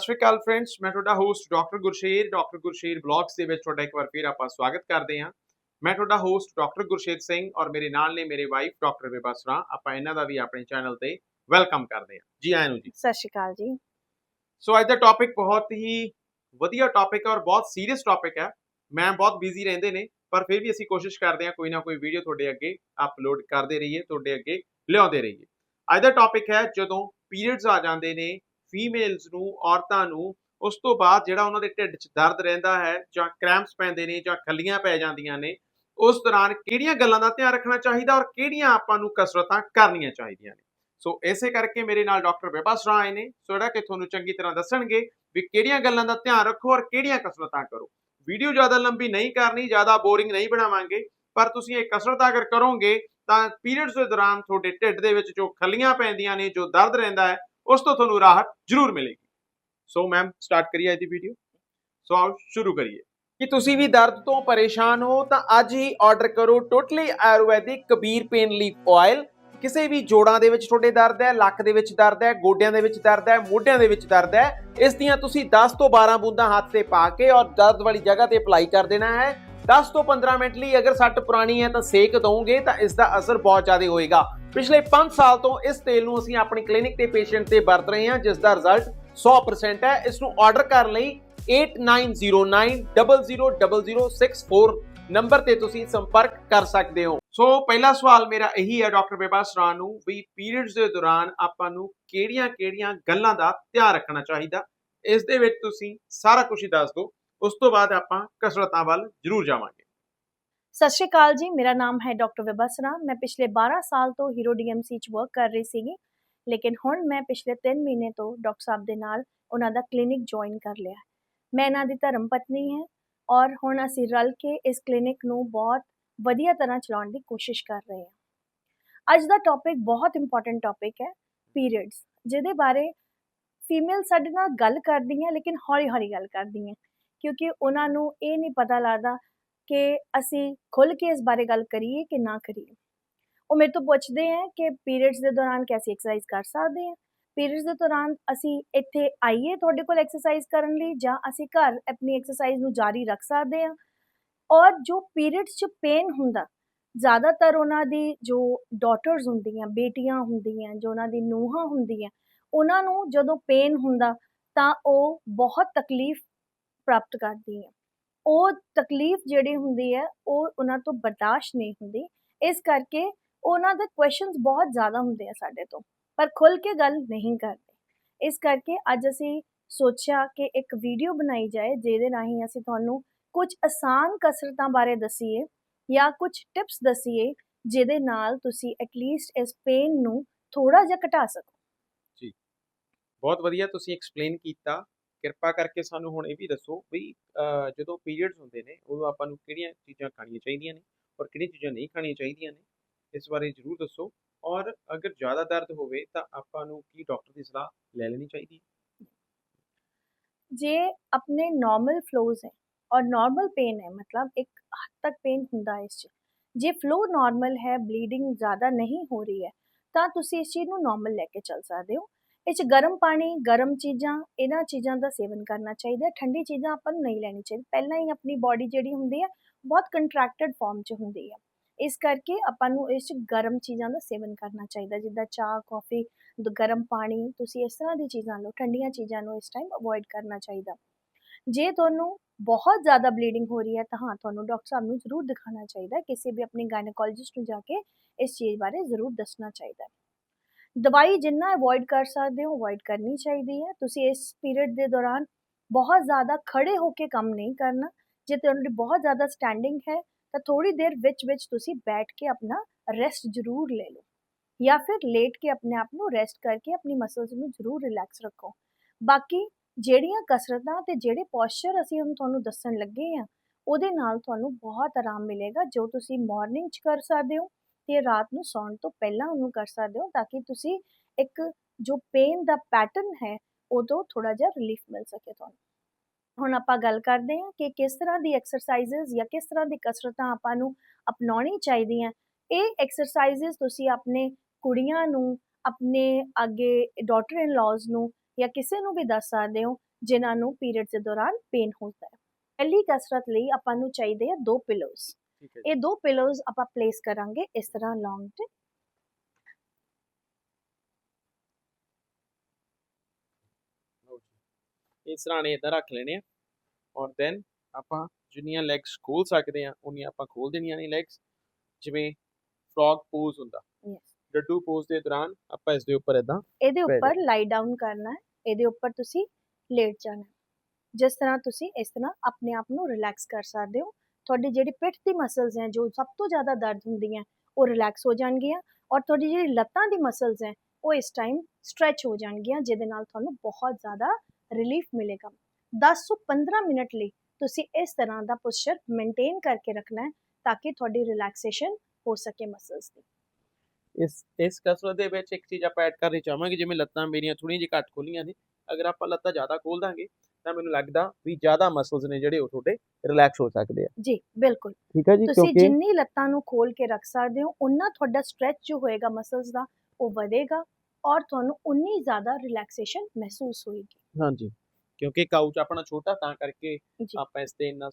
ਸ਼੍ਰੀ ਅਕਾਲ friends ਮੈਂ ਤੁਹਾਡਾ host doctor Gursher doctor Gursher blogs ਦੇ ਵਿੱਚ ਤੁਹਾਡਾ ਇੱਕ ਵਾਰ ਫਿਰ ਆਪਾਂ ਸਵਾਗਤ ਕਰਦੇ ਹਾਂ। ਮੈਂ ਤੁਹਾਡਾ ਹੋਸਟ ਡਾਕਟਰ ਗੁਰਸ਼ੇਰ ਸਿੰਘ ਔਰ ਮੇਰੇ ਨਾਲ ਨੇ ਮੇਰੇ ਵਾਈਫ ਡਾਕਟਰ ਵਿਭਾਸਰਾ ਆਪਾਂ ਇਹਨਾਂ ਦਾ ਵੀ ਆਪਣੇ ਚੈਨਲ ਤੇ ਵੈਲਕਮ ਕਰਦੇ ਹਾਂ। ਜੀ ਆਇਆਂ ਨੂੰ ਜੀ। ਸਤਿ ਸ਼੍ਰੀ ਅਕਾਲ ਜੀ। ਸੋ ਅੱਜ ਦਾ ਟੌਪਿਕ ਬਹੁਤ ਹੀ ਵਧੀਆ ਟੌਪਿਕ ਹੈ ਔਰ ਬਹੁਤ ਸੀਰੀਅਸ ਟੌਪਿਕ ਹੈ। ਮੈਂ ਬਹੁਤ ਬਿਜ਼ੀ ਰਹਿੰਦੇ ਨੇ ਪਰ ਫਿਰ ਵੀ ਅਸੀਂ ਕੋਸ਼ਿਸ਼ ਕਰਦੇ ਹਾਂ ਕੋਈ ਨਾ ਕੋਈ ਵੀਡੀਓ ਤੁਹਾਡੇ ਅੱਗੇ ਅਪਲੋਡ ਕਰਦੇ ਰਹੀਏ ਤੁਹਾਡੇ ਅੱਗੇ ਲਿਆਉਂਦੇ ਰਹੀਏ। ਅੱਜ ਦਾ ਟੌਪਿਕ ਹੈ ਜਦੋਂ ਪੀਰੀਅਡਸ ਆ ਜਾਂਦੇ ਨੇ ਫੀਮੇਲਸ ਨੂੰ, ਔਰਤਾਂ ਨੂੰ, ਉਸ ਤੋਂ ਬਾਅਦ ਜਿਹੜਾ ਉਹਨਾਂ ਦੇ ਢਿੱਡ 'ਚ ਦਰਦ ਰਹਿੰਦਾ ਹੈ ਜਾਂ ਕ੍ਰੈਂਪਸ ਪੈਂਦੇ ਨੇ ਜਾਂ ਖੱਲੀਆਂ ਪੈ ਜਾਂਦੀਆਂ ਨੇ, ਉਸ ਦੌਰਾਨ ਕਿਹੜੀਆਂ ਗੱਲਾਂ ਦਾ ਧਿਆਨ ਰੱਖਣਾ ਚਾਹੀਦਾ ਔਰ ਕਿਹੜੀਆਂ ਆਪਾਂ ਨੂੰ ਕਸਰਤਾਂ ਕਰਨੀਆਂ ਚਾਹੀਦੀਆਂ ਨੇ? ਸੋ ਇਸੇ ਕਰਕੇ ਮੇਰੇ ਨਾਲ ਡਾਕਟਰ ਵਿਭਾਸਰਾ ਆਏ ਨੇ, ਸੋ ਜਿਹੜਾ ਕਿ ਤੁਹਾਨੂੰ ਚੰਗੀ ਤਰ੍ਹਾਂ ਦੱਸਣਗੇ ਵੀ ਕਿਹੜੀਆਂ ਗੱਲਾਂ ਦਾ ਧਿਆਨ ਰੱਖੋ ਔਰ ਕਿਹੜੀਆਂ ਕਸਰਤਾਂ ਕਰੋ। ਵੀਡੀਓ ਜ਼ਿਆਦਾ ਲੰਬੀ ਨਹੀਂ ਕਰਨੀ, ਜ਼ਿਆਦਾ ਬੋਰਿੰਗ ਨਹੀਂ ਬਣਾਵਾਂਗੇ, ਪਰ ਤੁਸੀਂ ਇਹ ਕਸਰਤ ਅਗਰ ਕਰੋਗੇ ਤਾਂ ਪੀਰੀਅਡਸ ਦੇ ਦੌਰਾਨ ਤੁਹਾਡੇ ਢਿੱਡ ਦੇ ਵਿੱਚ ਜੋ ਖੱਲੀਆਂ ਪੈਂਦੀਆਂ ਨੇ, ਜੋ ਦਰਦ ਰਹਿੰਦਾ ਹੈ ਉਸ ਤੋਂ ਤੁਹਾਨੂੰ ਰਾਹਤ ਜ਼ਰੂਰ ਮਿਲੇਗੀ। ਸੋ ਮੈਮ ਸਟਾਰਟ ਕਰੀਏ ਅੱਜ ਦੀ ਵੀਡੀਓ ਸੋ ਆਓ ਸ਼ੁਰੂ ਕਰੀਏ। ਕਿ ਤੁਸੀਂ ਵੀ ਦਰਦ ਤੋਂ ਪਰੇਸ਼ਾਨ ਹੋ, ਤਾਂ ਅੱਜ ਹੀ ਆਰਡਰ ਕਰੋ totally Ayurvedic Kabir pain leaf oil ਕਿਸੇ ਵੀ ਜੋੜਾਂ ਦੇ ਵਿੱਚ ਤੁਹਾਡੇ ਦਰਦ ਹੈ, ਲੱਕ ਦੇ ਵਿੱਚ ਦਰਦ ਹੈ, ਗੋਡਿਆਂ ਦੇ ਵਿੱਚ ਦਰਦ ਹੈ, ਮੋਢਿਆਂ ਦੇ ਵਿੱਚ ਦਰਦ ਹੈ, ਇਸ ਦੀਆਂ ਤੁਸੀਂ 10 ਤੋਂ 12 ਬੂੰਦਾਂ ਹੱਥ ਤੇ ਪਾ ਕੇ ਔਰ ਦਰਦ ਵਾਲੀ ਜਗ੍ਹਾ ਤੇ ਅਪਲਾਈ ਕਰ ਦੇਣਾ ਹੈ। 10 ਤੋਂ 15 ਮਿੰਟ ਲਈ ਅਗਰ ਸੱਟ ਪੁਰਾਣੀ ਹੈ ਤਾਂ ਸੇਕ ਦਵੋਗੇ ਤਾਂ ਇਸ ਦਾ ਅਸਰ ਬਹੁਤ ਜ਼ਿਆਦਾ ਹੋਏਗਾ। ਪਿਛਲੇ 5 ਸਾਲ ਤੋਂ ਇਸ ਤੇਲ ਨੂੰ ਅਸੀਂ ਆਪਣੀ ਕਲੀਨਿਕ ਤੇ ਪੇਸ਼ੈਂਟ ਤੇ ਵਰਤ ਰਹੇ ਹਾਂ, ਜਿਸ ਦਾ ਰਿਜ਼ਲਟ 100% ਹੈ। ਇਸ ਨੂੰ ਆਰਡਰ ਕਰਨ ਲਈ 8909000064 ਨੰਬਰ ਤੇ ਤੁਸੀਂ ਸੰਪਰਕ ਕਰ ਸਕਦੇ ਹੋ। ਸੋ ਪਹਿਲਾ ਸਵਾਲ ਮੇਰਾ ਇਹੀ ਹੈ ਡਾਕਟਰ ਬੇਬਾ ਬੇਬਾਸਰਾ ਨੂੰ ਵੀ ਪੀਰੀਅਡਸ ਦੇ ਦੌਰਾਨ ਆਪਾਂ ਨੂੰ ਕਿਹੜੀਆਂ-ਕਿਹੜੀਆਂ ਗੱਲਾਂ ਦਾ ਧਿਆਨ ਰੱਖਣਾ ਚਾਹੀਦਾ? ਇਸ ਦੇ ਵਿੱਚ ਤੁਸੀਂ ਸਾਰਾ ਕੁਝ ਹੀ ਦੱਸ ਦਿਓ। ਉਸ ਤੋਂ ਬਾਅਦ ਆਪਾਂ ਕਸਰਤਾਂ ਵੱਲ ਜ਼ਰੂਰ ਜਾਵਾਂਗੇ ਸਤਿ ਸ਼੍ਰੀ ਅਕਾਲ ਜੀ ਮੇਰਾ ਨਾਮ ਹੈ ਡਾਕਟਰ ਵਿਭਾਸਨਾ ਮੈਂ ਪਿਛਲੇ 12 ਸਾਲ ਤੋਂ ਹੀਰੋ ਡੀਐਮਸੀ ਚ ਵਰਕ ਕਰ ਰਹੀ ਸੀਗੀ ਲੇਕਿਨ ਹੁਣ ਮੈਂ ਪਿਛਲੇ 3 ਮਹੀਨੇ ਤੋਂ ਡਾਕਟਰ ਸਾਹਿਬ ਦੇ ਨਾਲ ਉਹਨਾਂ ਦਾ ਕਲੀਨਿਕ ਜੁਆਇਨ ਕਰ ਲਿਆ ਹੈ। ਮੈਂ ਇਹਨਾਂ ਦੀ ਧਰਮ ਪਤਨੀ ਹਾਂ ਔਰ ਹੁਣ ਅਸੀਂ ਰਲ ਕੇ ਇਸ ਕਲੀਨਿਕ ਨੂੰ ਬਹੁਤ ਵਧੀਆ ਤਰ੍ਹਾਂ ਚਲਾਉਣ ਦੀ ਕੋਸ਼ਿਸ਼ ਕਰ ਰਹੇ ਹਾਂ ਅੱਜ ਦਾ ਟੌਪਿਕ ਬਹੁਤ ਇੰਪੋਰਟੈਂਟ ਟੌਪਿਕ ਹੈ ਪੀਰੀਅਡਸ ਜਿਹਦੇ ਬਾਰੇ ਫੀਮੇਲ ਸਾਡੇ ਨਾਲ ਗੱਲ ਕਰਦੀਆਂ ਲੇਕਿਨ ਹੌਲੀ-ਹੌਲੀ ਗੱਲ ਕਰਦੀਆਂ ਕਿਉਂਕਿ ਉਹਨਾਂ ਨੂੰ ਇਹ ਨਹੀਂ ਪਤਾ ਲੱਗਦਾ ਕਿ ਅਸੀਂ ਖੁੱਲ ਕੇ ਇਸ ਬਾਰੇ ਗੱਲ ਕਰੀਏ ਕਿ ਨਾ ਕਰੀਏ। ਉਹ ਮੇਰੇ ਤੋਂ ਪੁੱਛਦੇ ਆ ਕਿ ਪੀਰੀਅਡਸ ਦੇ ਦੌਰਾਨ ਕੈਸੀ ਐਕਸਰਸਾਈਜ਼ ਕਰ ਸਕਦੇ ਹਾਂ ਪੀਰੀਅਡਸ ਦੇ ਦੌਰਾਨ ਅਸੀਂ ਇੱਥੇ ਆਈਏ ਤੁਹਾਡੇ ਕੋਲ ਐਕਸਰਸਾਈਜ਼ ਕਰਨ ਲਈ ਜਾਂ ਅਸੀਂ ਘਰ ਆਪਣੀ ਐਕਸਰਸਾਈਜ਼ ਨੂੰ ਜਾਰੀ ਰੱਖ ਸਕਦੇ ਹਾਂ ਔਰ ਜੋ ਪੀਰੀਅਡਸ 'ਚ ਪੇਨ ਹੁੰਦਾ, ਜ਼ਿਆਦਾਤਰ ਉਹਨਾਂ ਦੀ ਜੋ ਡਾਟਰਸ ਹੁੰਦੀਆਂ, ਬੇਟੀਆਂ ਹੁੰਦੀਆਂ, ਜੋ ਉਹਨਾਂ ਦੀ ਨੂੰਹਾਂ ਹੁੰਦੀਆਂ, ਉਹਨਾਂ ਨੂੰ ਜਦੋਂ ਪੇਨ ਹੁੰਦਾ ਤਾਂ ਉਹ ਬਹੁਤ ਤਕਲੀਫ ਪ੍ਰਾਪਤ ਕਰਦੀਆਂ ਉਹ ਤਕਲੀਫ ਜਿਹੜੀ ਹੁੰਦੀ ਹੈ, ਉਹ ਉਹਨਾਂ ਤੋਂ ਬਰਦਾਸ਼ਤ ਨਹੀਂ ਹੁੰਦੀ। ਇਸ ਕਰਕੇ ਉਹਨਾਂ ਦੇ ਕੁਐਸਚਨਸ ਬਹੁਤ ਜ਼ਿਆਦਾ ਹੁੰਦੇ ਆ ਸਾਡੇ ਤੋਂ, ਪਰ ਖੁੱਲ ਕੇ ਗੱਲ ਨਹੀਂ ਕਰਦੇ। ਇਸ ਕਰਕੇ ਅੱਜ ਅਸੀਂ ਸੋਚਿਆ ਕਿ ਇੱਕ ਵੀਡੀਓ ਬਣਾਈ ਜਾਏ, ਜਿਹਦੇ ਰਾਹੀਂ ਅਸੀਂ ਤੁਹਾਨੂੰ ਕੁਝ ਆਸਾਨ ਕਸਰਤਾਂ ਬਾਰੇ ਦਸੀਏ ਜਾਂ ਕੁਝ ਟਿਪਸ ਦਸੀਏ, ਜਿਹਦੇ ਨਾਲ ਤੁਸੀਂ ਐਟਲੀਸਟ ਇਸ ਪੇਨ ਨੂੰ ਥੋੜਾ ਜਿਹਾ ਘਟਾ ਸਕੋ। ਬਹੁਤ ਵਧੀਆ ਤੁਸੀਂ ਐਕਸਪਲੇਨ ਕੀਤਾ। ਕਿਰਪਾ ਕਰਕੇ ਸਾਨੂੰ ਹੁਣ ਇਹ ਵੀ ਦੱਸੋ ਵੀ ਜਦੋਂ ਪੀਰੀਅਡਸ ਹੁੰਦੇ ਨੇ, ਉਦੋਂ ਆਪਾਂ ਨੂੰ ਕਿਹੜੀਆਂ ਚੀਜ਼ਾਂ ਖਾਣੀਆਂ ਚਾਹੀਦੀਆਂ ਨੇ ਔਰ ਕਿਹੜੀਆਂ ਚੀਜ਼ਾਂ ਨਹੀਂ ਖਾਣੀਆਂ ਚਾਹੀਦੀਆਂ ਨੇ, ਇਸ ਬਾਰੇ ਜ਼ਰੂਰ ਦੱਸੋ ਔਰ ਅਗਰ ਜ਼ਿਆਦਾ ਦਰਦ ਹੋਵੇ ਤਾਂ ਆਪਾਂ ਨੂੰ ਕੀ ਡਾਕਟਰ ਦੀ ਸਲਾਹ ਲੈ ਲੈਣੀ ਚਾਹੀਦੀ ਹੈ? ਜੇ ਆਪਣੇ ਨਾਰਮਲ ਫਲੋਜ਼ ਹੈ ਔਰ ਨਾਰਮਲ ਪੇਨ ਹੈ, ਮਤਲਬ ਇੱਕ ਹੱਦ ਤੱਕ ਪੇਨ ਹੁੰਦਾ ਹੈ ਇਸ 'ਚ, ਜੇ ਫਲੋ ਨਾਰਮਲ ਹੈ ਬਲੀਡਿੰਗ ਜ਼ਿਆਦਾ ਨਹੀਂ ਹੋ ਰਹੀ ਹੈ, ਤਾਂ ਤੁਸੀਂ ਇਸ ਚੀਜ਼ ਨੂੰ ਨਾਰਮਲ ਲੈ ਕੇ ਚੱਲ ਸਕਦੇ ਹੋ। ਇਹ 'ਚ ਗਰਮ ਪਾਣੀ, ਗਰਮ ਚੀਜ਼ਾਂ, ਇਹਨਾਂ ਚੀਜ਼ਾਂ ਦਾ ਸੇਵਨ ਕਰਨਾ ਚਾਹੀਦਾ ਠੰਡੀ ਚੀਜ਼ਾਂ ਆਪਾਂ ਨੂੰ ਨਹੀਂ ਲੈਣੀ ਚਾਹੀਦੀ। ਪਹਿਲਾਂ ਹੀ ਆਪਣੀ ਬਾਡੀ ਜਿਹੜੀ ਹੁੰਦੀ ਹੈ, ਬਹੁਤ ਕੰਟਰੈਕਟਡ ਫਾਰਮ 'ਚ ਹੁੰਦੀ ਹੈ। ਇਸ ਕਰਕੇ ਆਪਾਂ ਨੂੰ ਇਸ 'ਚ ਗਰਮ ਚੀਜ਼ਾਂ ਦਾ ਸੇਵਨ ਕਰਨਾ ਚਾਹੀਦਾ ਜਿੱਦਾਂ ਚਾਹ ਕੌਫੀ ਦ- ਗਰਮ ਪਾਣੀ, ਤੁਸੀਂ ਇਸ ਤਰ੍ਹਾਂ ਦੀ ਚੀਜ਼ਾਂ ਲਓ। ਠੰਡੀਆਂ ਚੀਜ਼ਾਂ ਨੂੰ ਇਸ ਟਾਈਮ ਅਵੋਇਡ ਕਰਨਾ ਚਾਹੀਦਾ। ਜੇ ਤੁਹਾਨੂੰ ਬਹੁਤ ਜ਼ਿਆਦਾ ਬਲੀਡਿੰਗ ਹੋ ਰਹੀ ਹੈ, ਤਾਂ ਹਾਂ, ਤੁਹਾਨੂੰ ਡਾਕਟਰ ਸਾਹਿਬ ਨੂੰ ਜ਼ਰੂਰ ਦਿਖਾਉਣਾ ਚਾਹੀਦਾ ਕਿਸੇ ਵੀ ਆਪਣੇ ਗਾਇਨੋਕੋਲੋਜਿਸਟ ਨੂੰ ਜਾ ਕੇ ਇਸ ਚੀਜ਼ ਬਾਰੇ ਜ਼ਰੂਰ ਦੱਸਣਾ ਚਾਹੀਦਾ ਦਵਾਈ ਜਿੰਨਾ ਅਵੋਇਡ ਕਰ ਸਕਦੇ ਹੋ ਅਵੋਇਡ ਕਰਨੀ ਚਾਹੀਦੀ ਹੈ। ਤੁਸੀਂ ਇਸ ਪੀਰੀਅਡ ਦੇ ਦੌਰਾਨ ਬਹੁਤ ਜ਼ਿਆਦਾ ਖੜੇ ਹੋ ਕੇ ਕੰਮ ਨਹੀਂ ਕਰਨਾ। ਜੇ ਤੁਹਾਨੂੰ ਬਹੁਤ ਜ਼ਿਆਦਾ ਸਟੈਂਡਿੰਗ ਹੈ, ਤਾਂ ਥੋੜੀ ਦੇਰ ਵਿੱਚ ਵਿੱਚ ਤੁਸੀਂ ਬੈਠ ਕੇ ਆਪਣਾ ਰੈਸਟ ਜ਼ਰੂਰ ਲੈ ਲਓ। ਜਾਂ ਫਿਰ ਲੇਟ ਕੇ ਆਪਣੇ ਆਪ ਨੂੰ ਰੈਸਟ ਕਰਕੇ ਆਪਣੀ ਮਸਲਸ ਨੂੰ ਜ਼ਰੂਰ ਰਿਲੈਕਸ ਰੱਖੋ। ਬਾਕੀ ਜਿਹੜੀਆਂ ਕਸਰਤਾਂ ਤੇ ਜਿਹੜੇ ਪੋਸਚਰ ਅਸੀਂ ਹੁਣ ਤੁਹਾਨੂੰ ਦੱਸਣ ਲੱਗੇ ਆ ਉਹਦੇ ਨਾਲ ਤੁਹਾਨੂੰ ਬਹੁਤ ਆਰਾਮ ਮਿਲੇਗਾ, ਜੋ ਤੁਸੀਂ ਮਾਰਨਿੰਗ 'ਚ ਕਰ ਸਕਦੇ ਹੋ ਤੇ ਰਾਤ ਨੂੰ ਸੌਣ ਤੋਂ ਪਹਿਲਾਂ ਉਹਨੂੰ ਕਰ ਸਕਦੇ ਹੋ ਤਾਂ ਕਿ ਤੁਸੀਂ ਇੱਕ ਜੋ ਪੇਨ ਦਾ ਪੈਟਰਨ ਹੈ, ਉਦੋਂ ਥੋੜਾ ਜਿਹਾ ਰਿਲੀਫ ਮਿਲ ਸਕੇ ਤੁਹਾਨੂੰ। ਹੁਣ ਆਪਾਂ ਗੱਲ ਕਰਦੇ ਹਾਂ ਕਿ ਕਿਸ ਤਰ੍ਹਾਂ ਦੀ ਐਕਸਰਸਾਈਜ਼ਸ ਜਾਂ ਕਿਸ ਤਰ੍ਹਾਂ ਦੀ ਕਸਰਤਾਂ ਆਪਾਂ ਨੂੰ ਅਪਣਾਉਣੀ ਚਾਹੀਦੀਆਂ। ਇਹ ਐਕਸਰਸਾਈਜ਼ਸ ਤੁਸੀਂ ਆਪਣੇ ਕੁੜੀਆਂ ਨੂੰ, ਆਪਣੇ ਅੱਗੇ ਡਾਟਰ ਇਨ ਲਾਜ਼ ਨੂੰ ਜਾਂ ਕਿਸੇ ਨੂੰ ਵੀ ਦੱਸ ਸਕਦੇ ਹੋ, ਜਿਨ੍ਹਾਂ ਨੂੰ ਪੀਰੀਅਡ ਦੇ ਦੌਰਾਨ ਪੇਨ ਹੁੰਦਾ ਹੈ। ਪਹਿਲੀ ਕਸਰਤ ਲਈ ਆਪਾਂ ਨੂੰ ਚਾਹੀਦੇ ਆ ਦੋ ਪਿਲੋਜ਼ ਇਹ ਦੋ ਪਿਲੋਜ਼ ਆਪਾਂ ਪਲੇਸ ਕਰਾਂਗੇ ਇਸ ਤਰ੍ਹਾਂ ਲੌਂਗ ਤੇ। ਇਹ ਸਰਾਣੇ ਇਦਾਂ ਰੱਖ ਲੈਣੇ ਆ ਔਰ ਦੈਨ ਆਪਾਂ ਜਿੰਨੀਆਂ ਲੈਗਸ ਖੋਲ ਸਕਦੇ ਆ ਉਨੀਆਂ ਆਪਾਂ ਖੋਲ ਦੇਣੀਆਂ ਨੇ ਲੈਗਸ ਜਿਵੇਂ ਫਰੌਗ ਪੋਜ਼ ਹੁੰਦਾ। ਯੈਸ ਡੱਡੂ ਪੋਜ਼ ਦੇ ਦੌਰਾਨ ਆਪਾਂ ਇਸ ਦੇ ਉੱਪਰ ਇਦਾਂ ਇਹਦੇ ਉੱਪਰ ਲਾਈ ਡਾਊਨ ਕਰਨਾ ਹੈ ਇਹਦੇ ਉੱਪਰ ਤੁਸੀਂ ਲੇਟ ਜਾਣਾ ਜਿਸ ਤਰ੍ਹਾਂ ਤੁਸੀਂ ਇਸ ਤਰ੍ਹਾਂ ਆਪਣੇ ਆਪ ਨੂੰ ਰਿਲੈਕਸ ਕਰ ਸਕਦੇ ਹੋ ਤੁਹਾਡੀ ਜਿਹੜੀ ਪਿੱਠ ਦੀ ਮਸਲਸ ਹੈ, ਜੋ ਸਭ ਤੋਂ ਜ਼ਿਆਦਾ ਦਰਦ ਹੁੰਦੀਆਂ ਉਹ ਰਿਲੈਕਸ ਹੋ ਜਾਣਗੀਆਂ ਔਰ ਤੁਹਾਡੀ ਜਿਹੜੀ ਲੱਤਾਂ ਦੀ ਮਸਲਸ ਹੈ, ਉਹ ਇਸ ਟਾਈਮ ਸਟ੍ਰੈਚ ਹੋ ਜਾਣਗੀਆਂ, ਜਿਹਦੇ ਨਾਲ ਤੁਹਾਨੂੰ ਬਹੁਤ ਜ਼ਿਆਦਾ ਰਿਲੀਫ ਮਿਲੇਗਾ। 10 ਤੋਂ 15 ਮਿੰਟ ਲਈ ਤੁਸੀਂ ਇਸ ਤਰ੍ਹਾਂ ਦਾ ਪੋਸਚਰ ਮੇਨਟੇਨ ਕਰਕੇ ਰੱਖਣਾ ਹੈ, ਤਾਂ ਕਿ ਤੁਹਾਡੀ ਰਿਲੈਕਸੇਸ਼ਨ ਹੋ ਸਕੇ ਮਸਲਸ ਦੀ। ਇਸ ਇਸ ਕਸਰਤ ਦੇ ਵਿੱਚ ਇੱਕ ਚੀਜ਼ ਆਪਾਂ ਐਡ ਕਰਨੀ ਚਾਹਾਂਗੇ, ਜਿਵੇਂ ਲੱਤਾਂ ਮੇਰੀਆਂ ਥੋੜੀਆਂ ਜਿਹੀ ਘੱਟ ਖੁੱਲੀਆਂ ਨੇ, ਅਗਰ ਆਪਾਂ ਲੱਤਾਂ ਜ਼ਿਆਦਾ ਖੋਲ ਦਾਂਗੇ ਤਾਂ ਮੈਨੂੰ ਲੱਗਦਾ ਵੀ ਜ਼ਿਆਦਾ ਮਸਲਸ ਨੇ ਜਿਹੜੇ ਉਹ ਤੁਹਾਡੇ ਰਿਲੈਕਸ ਹੋ ਸਕਦੇ ਆ। ਜੀ ਬਿਲਕੁਲ। ਠੀਕ ਹੈ ਜੀ ਤੁਸੀਂ ਜਿੰਨੀ ਲੱਤਾਂ ਨੂੰ ਖੋਲ ਕੇ ਰੱਖ ਸਕਦੇ ਹੋ ਉਨਾ ਤੁਹਾਡਾ ਸਟ੍ਰੈਚ ਜੋ ਹੋਏਗਾ ਮਸਲਸ ਦਾ ਉਹ ਵਧੇਗਾ ਔਰ ਤੁਹਾਨੂੰ ਉਨੀ ਜ਼ਿਆਦਾ ਰਿਲੈਕਸੇਸ਼ਨ ਮਹਿਸੂਸ ਹੋਏਗੀ। ਹਾਂਜੀ ਕਿਉਂਕਿ ਕਾਊਚ ਆਪਣਾ ਛੋਟਾ ਤਾਂ ਕਰਕੇ ਆਪਾਂ ਇਸ ਤੇ ਇੰਨਾ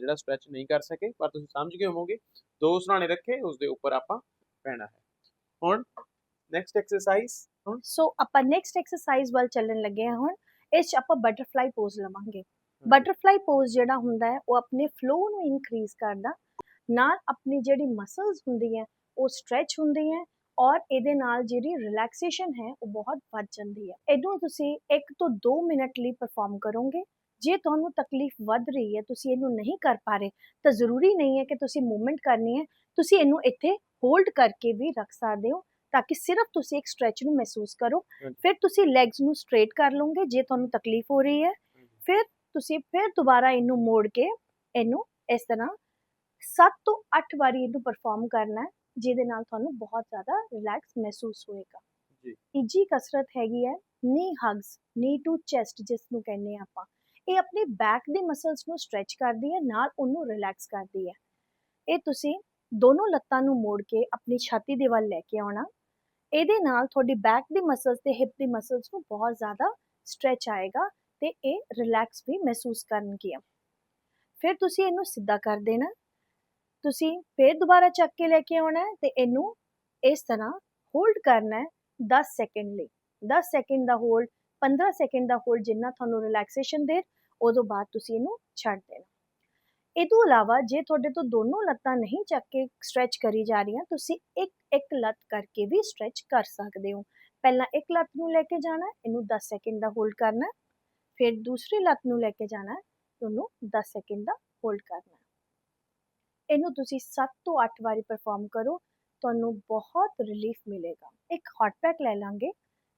ਜਿਹੜਾ ਸਟ੍ਰੈਚ ਨਹੀਂ ਕਰ ਸਕੇ ਪਰ ਤੁਸੀਂ ਸਮਝ ਗਏ ਹੋਵੋਗੇ ਦੋ ਸਰਾਣੇ ਰੱਖੇ ਉਸ ਦੇ ਉੱਪਰ ਆਪਾਂ ਪੈਣਾ ਹੈ। ਹੁਣ ਨੈਕਸਟ ਐਕਸਰਸਾਈਜ਼ ਹੁਣ ਸੋ ਆਪਾਂ ਨੈਕਸਟ ਐਕਸਰਸਾਈਜ਼ ਵੱਲ ਚੱਲਣ ਲੱਗੇ ਹਾਂ ਹੁਣ। ਇਸ 'ਚ ਆਪਾਂ ਬਟਰਫਲਾਈ ਪੋਜ਼ ਲਵਾਂਗੇ। ਬਟਰਫਲਾਈ ਪੋਜ਼ ਜਿਹੜਾ ਹੁੰਦਾ ਹੈ ਉਹ ਆਪਣੇ ਫਲੋ ਨੂੰ ਇਨਕਰੀਜ਼ ਕਰਦਾ। ਨਾਲ ਆਪਣੀ ਜਿਹੜੀ ਮਸਲਸ ਹੁੰਦੀਆਂ ਉਹ ਸਟ੍ਰੈਚ ਹੁੰਦੀਆਂ ਔਰ ਇਹਦੇ ਨਾਲ ਜਿਹੜੀ ਰਿਲੈਕਸੇਸ਼ਨ ਹੈ ਉਹ ਬਹੁਤ ਵੱਧ ਜਾਂਦੀ ਹੈ। ਇਹਨੂੰ ਤੁਸੀਂ 1 ਤੋਂ 2 ਮਿੰਟ ਲਈ ਪਰਫਾਰਮ ਕਰੋਗੇ। ਜੇ ਤੁਹਾਨੂੰ ਤਕਲੀਫ ਵੱਧ ਰਹੀ ਹੈ ਤੁਸੀਂ ਇਹਨੂੰ ਨਹੀਂ ਕਰ ਪਾ ਰਹੇ ਤਾਂ ਜ਼ਰੂਰੀ ਨਹੀਂ ਹੈ ਕਿ ਤੁਸੀਂ ਮੂਵਮੈਂਟ ਕਰਨੀ ਹੈ। ਤੁਸੀਂ ਇਹਨੂੰ ਇੱਥੇ ਹੋਲਡ ਕਰਕੇ ਵੀ ਰੱਖ ਸਕਦੇ ਹੋ। ਤਾਂ ਕਿ ਸਿਰਫ ਤੁਸੀਂ ਇੱਕ ਸਟ੍ਰੈਚ ਨੂੰ ਮਹਿਸੂਸ ਕਰੋ। ਫਿਰ ਤੁਸੀਂ ਲੈਗਸ ਨੂੰ ਸਟ੍ਰੇਟ ਕਰ ਲਓਗੇ ਜੇ ਤੁਹਾਨੂੰ ਤਕਲੀਫ ਹੋ ਰਹੀ ਹੈ। ਫਿਰ ਤੁਸੀਂ ਫਿਰ ਦੁਬਾਰਾ ਇਹਨੂੰ ਮੋੜ ਕੇ ਇਹਨੂੰ ਇਸ ਤਰ੍ਹਾਂ 7 ਤੋਂ 8 ਵਾਰੀ ਇਹਨੂੰ ਪਰਫਾਰਮ ਕਰਨਾ ਹੈ ਜਿਹਦੇ ਨਾਲ ਤੁਹਾਨੂੰ ਬਹੁਤ ਜ਼ਿਆਦਾ ਰਿਲੈਕਸ ਮਹਿਸੂਸ ਹੋਏਗਾ। ਜੀ। ਤੀਜੀ ਕਸਰਤ ਹੈਗੀ ਹੈ ਨੀ ਹਗਸ ਨੀ ਟੂ ਚੈਸਟ ਜਿਸ ਨੂੰ ਕਹਿੰਦੇ ਆ ਆਪਾਂ। ਇਹ ਆਪਣੇ ਬੈਕ ਦੇ ਮਸਲਸ ਨੂੰ ਸਟ੍ਰੈਚ ਕਰਦੀ ਹੈ ਨਾਲ ਉਹਨੂੰ ਰਿਲੈਕਸ ਕਰਦੀ ਹੈ। ਇਹ ਤੁਸੀਂ ਦੋਨੋਂ ਲੱਤਾਂ ਨੂੰ ਮੋੜ ਕੇ ਆਪਣੀ ਛਾਤੀ ਦੇ ਵੱਲ ਲੈ ਕੇ ਆਉਣਾ। ਇਹਦੇ ਨਾਲ ਤੁਹਾਡੀ ਬੈਕ ਦੀ ਮਸਲਸ ਤੇ ਹਿਪ ਦੀ ਮਸਲਸ ਨੂੰ ਬਹੁਤ ਜ਼ਿਆਦਾ ਸਟ੍ਰੈਚ ਆਏਗਾ ਤੇ ਇਹ ਰਿਲੈਕਸ ਵੀ ਮਹਿਸੂਸ ਕਰਨਗੀਆਂ। ਫਿਰ ਤੁਸੀਂ ਇਹਨੂੰ ਸਿੱਧਾ ਕਰ ਦੇਣਾ। ਤੁਸੀਂ ਫਿਰ ਦੁਬਾਰਾ ਚੱਕ ਕੇ ਲੈ ਕੇ ਆਉਣਾ ਹੈ ਤੇ ਇਹਨੂੰ ਇਸ ਤਰ੍ਹਾਂ ਹੋਲਡ ਕਰਨਾ ਹੈ 10 ਸੈਕਿੰਡ ਲਈ। 10 ਸੈਕਿੰਡ ਦਾ ਹੋਲਡ 15 ਸੈਕਿੰਡ ਦਾ ਹੋਲਡ ਜਿੰਨਾ ਤੁਹਾਨੂੰ ਰਿਲੈਕਸੇਸ਼ਨ ਦੇ ਉਦੋਂ ਬਾਅਦ ਤੁਸੀਂ ਇਹਨੂੰ ਛੱਡ ਦੇਣਾ। ਇਹ ਤੋਂ ਇਲਾਵਾ ਜੇ ਤੁਹਾਡੇ ਤੋਂ ਦੋਨੋਂ ਲੱਤਾਂ ਨਹੀਂ ਚੱਕ ਕੇ ਸਟ੍ਰੈਚ ਕਰੀ ਜਾ ਰਹੀਆਂ, ਤੁਸੀਂ ਇੱਕ ਇੱਕ ਲੱਤ ਕਰਕੇ ਵੀ ਸਟ੍ਰੈਚ ਕਰ ਸਕਦੇ ਹੋ। ਪਹਿਲਾਂ ਇੱਕ ਲੱਤ ਨੂੰ ਲੈ ਕੇ ਜਾਣਾ ਇਹਨੂੰ 10 ਸੈਕਿੰਡ ਦਾ ਹੋਲਡ ਕਰਨਾ ਫਿਰ ਦੂਸਰੀ ਲੱਤ ਨੂੰ ਲੈ ਕੇ ਜਾਣਾ ਹੈ, ਉਹਨੂੰ 10 ਸੈਕਿੰਡ ਦਾ ਹੋਲਡ ਕਰਨਾ। ਇਹਨੂੰ ਤੁਸੀਂ 7 ਤੋਂ 8 ਵਾਰੀ ਪਰਫਾਰਮ ਕਰੋ ਤੁਹਾਨੂੰ ਬਹੁਤ ਰਿਲੀਫ ਮਿਲੇਗਾ। ਇੱਕ ਹੌਟ ਪੈਕ ਲੈ ਲਾਂਗੇ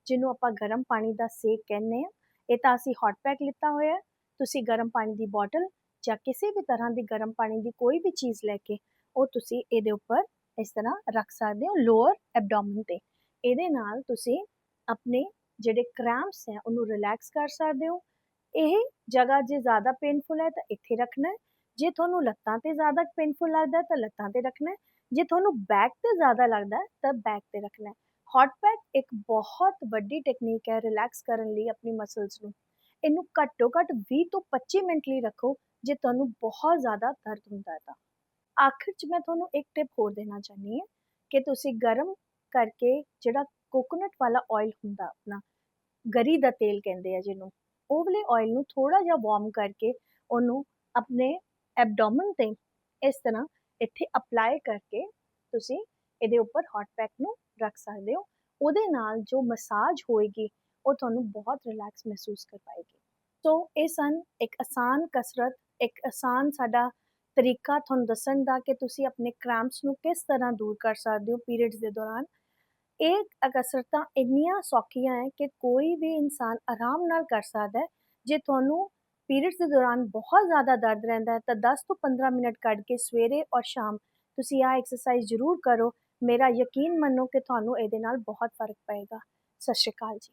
ਜਿਹਨੂੰ ਆਪਾਂ ਗਰਮ ਪਾਣੀ ਦਾ ਸੇਕ ਕਹਿੰਦੇ ਆ ਇਹ ਤਾਂ ਅਸੀਂ ਹੌਟ ਪੈਕ ਲਿੱਤਾ ਹੋਇਆ ਤੁਸੀਂ ਗਰਮ ਪਾਣੀ ਦੀ ਬੋਟਲ ਜਾਂ ਕਿਸੇ ਵੀ ਤਰ੍ਹਾਂ ਦੀ ਗਰਮ ਪਾਣੀ ਦੀ ਕੋਈ ਵੀ ਚੀਜ਼ ਲੈ ਕੇ ਉਹ ਤੁਸੀਂ ਇਹਦੇ ਉੱਪਰ ਇਸ ਤਰ੍ਹਾਂ ਰੱਖ ਸਕਦੇ ਹੋ ਲੋਅਰ ਐਬਡੋਮਨ ਤੇ। ਇਹਦੇ ਨਾਲ ਤੁਸੀਂ ਆਪਣੇ ਜਿਹੜੇ ਕ੍ਰੈਂਪਸ ਹੈ, ਉਹਨੂੰ ਰਿਲੈਕਸ ਕਰ ਸਕਦੇ ਹੋ। ਇਹ ਜਗ੍ਹਾ ਜੇ ਜ਼ਿਆਦਾ ਪੇਨਫੁਲ ਹੈ, ਤਾਂ ਇੱਥੇ ਰੱਖਣਾ ਜੇ ਤੁਹਾਨੂੰ ਲੱਤਾਂ ਤੇ ਜ਼ਿਆਦਾ ਪੇਨਫੁਲ ਲੱਗਦਾ ਤਾਂ ਲੱਤਾਂ ਤੇ ਰੱਖਣਾ ਜੇ ਤੁਹਾਨੂੰ ਬੈਕ ਤੇ ਜ਼ਿਆਦਾ ਲੱਗਦਾ ਤਾਂ ਬੈਕ ਤੇ ਰੱਖਣਾ ਹੌਟ ਪੈਕ ਇੱਕ ਬਹੁਤ ਵੱਡੀ ਟੈਕਨੀਕ ਹੈ ਰਿਲੈਕਸ ਕਰਨ ਲਈ ਆਪਣੀ ਮਸਲਸ ਨੂੰ। ਇਹਨੂੰ ਘੱਟੋ ਘੱਟ 20 ਤੋਂ 25 ਮਿੰਟ ਲਈ ਰੱਖੋ, ਜੇ ਤੁਹਾਨੂੰ ਬਹੁਤ ਜ਼ਿਆਦਾ ਦਰਦ ਹੁੰਦਾ ਹੈ ਤਾਂ। ਆਖਿਰ 'ਚ ਮੈਂ ਤੁਹਾਨੂੰ ਇੱਕ ਟਿਪ ਹੋਰ ਦੇਣਾ ਚਾਹੁੰਦੀ ਹਾਂ ਕਿ ਤੁਸੀਂ ਗਰਮ ਕਰਕੇ ਜਿਹੜਾ ਕੋਕੋਨਟ ਵਾਲਾ ਆਇਲ ਹੁੰਦਾ ਆਪਣਾ, ਗਰੀ ਦਾ ਤੇਲ ਕਹਿੰਦੇ ਆ ਜਿਹਨੂੰ, ਉਹ ਵਾਲੇ ਆਇਲ ਨੂੰ ਥੋੜਾ ਜਿਹਾ ਵਾਰਮ ਕਰਕੇ ਉਹਨੂੰ ਆਪਣੇ ਐਬਡੋਮਨ ਤੇ ਇਸ ਤਰ੍ਹਾਂ ਇੱਥੇ ਅਪਲਾਈ ਕਰਕੇ ਤੁਸੀਂ ਇਹਦੇ ਉੱਪਰ ਹੌਟ ਪੈਕ ਨੂੰ ਰੱਖ ਸਕਦੇ ਹੋ। ਉਹਦੇ ਨਾਲ ਜੋ ਮਸਾਜ ਹੋਏਗੀ, ਉਹ ਤੁਹਾਨੂੰ ਬਹੁਤ ਰਿਲੈਕਸ ਮਹਿਸੂਸ ਕਰਵਾਏਗੀ ਸੋ ਇਹ ਸਨ ਇੱਕ ਆਸਾਨ ਕਸਰਤ, ਇੱਕ ਆਸਾਨ ਸਾਡਾ ਤਰੀਕਾ ਤੁਹਾਨੂੰ ਦੱਸਣ ਦਾ ਕਿ ਤੁਸੀਂ ਆਪਣੇ ਕ੍ਰੈਂਪਸ ਨੂੰ ਕਿਸ ਤਰ੍ਹਾਂ ਦੂਰ ਕਰ ਸਕਦੇ ਹੋ ਪੀਰੀਅਡਸ ਦੇ ਦੌਰਾਨ। ਇਹ ਕਸਰਤਾਂ ਇੰਨੀਆਂ ਸੌਖੀਆਂ ਹੈ ਕਿ ਕੋਈ ਵੀ ਇਨਸਾਨ ਆਰਾਮ ਨਾਲ ਕਰ ਸਕਦਾ ਹੈ। ਜੇ ਤੁਹਾਨੂੰ ਪੀਰੀਅਡਸ ਦੇ ਦੌਰਾਨ ਬਹੁਤ ਜ਼ਿਆਦਾ ਦਰਦ ਰਹਿੰਦਾ ਹੈ ਤਾਂ 10 ਤੋਂ 15 ਮਿੰਟ ਕੱਢ ਕੇ ਸਵੇਰੇ ਔਰ ਸ਼ਾਮ ਤੁਸੀਂ ਆਹ ਐਕਸਰਸਾਈਜ਼ ਜ਼ਰੂਰ ਕਰੋ। ਮੇਰਾ ਯਕੀਨ ਮੰਨੋ ਕਿ ਤੁਹਾਨੂੰ ਇਹਦੇ ਨਾਲ ਬਹੁਤ ਫ਼ਰਕ ਪਏਗਾ। ਸਤਿ ਸ਼੍ਰੀ ਅਕਾਲ ਜੀ।